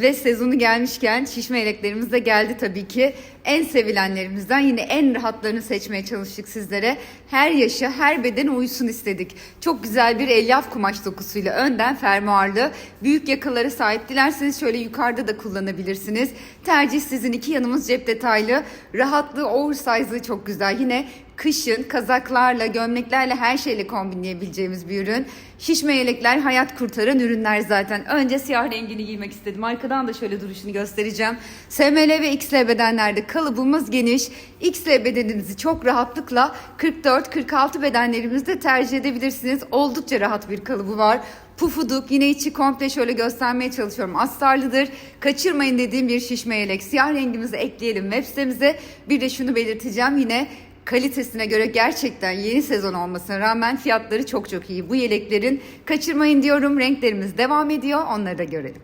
Ve sezonu gelmişken şişme yeleklerimiz de geldi tabii ki. En sevilenlerimizden yine en rahatlarını seçmeye çalıştık sizlere. Her yaşa, her bedene uysun istedik. Çok güzel bir elyaf kumaş dokusuyla önden fermuarlı, büyük yakalara sahip. Dilerseniz şöyle yukarıda da kullanabilirsiniz. Tercih sizin iki yanımız cep detaylı. Rahatlığı, oversize'ı çok güzel. Yine kışın kazaklarla, gömleklerle her şeyle kombinleyebileceğimiz bir ürün. Şişme yelekler hayat kurtaran ürünler zaten. Önce siyah rengini giymek istedim. Arkadan da şöyle duruşunu göstereceğim. SML ve XL bedenlerde kalıbımız geniş. XL bedeninizi çok rahatlıkla 44-46 bedenlerimizde tercih edebilirsiniz. Oldukça rahat bir kalıbı var. Pufuduk yine içi komple şöyle göstermeye çalışıyorum. Astarlıdır. Kaçırmayın dediğim bir şişme yelek. Siyah rengimizi ekleyelim web sitemize. Bir de şunu belirteceğim yine kalitesine göre gerçekten yeni sezon olmasına rağmen fiyatları çok çok iyi. Bu yeleklerin kaçırmayın diyorum. Renklerimiz devam ediyor. Onları da görelim.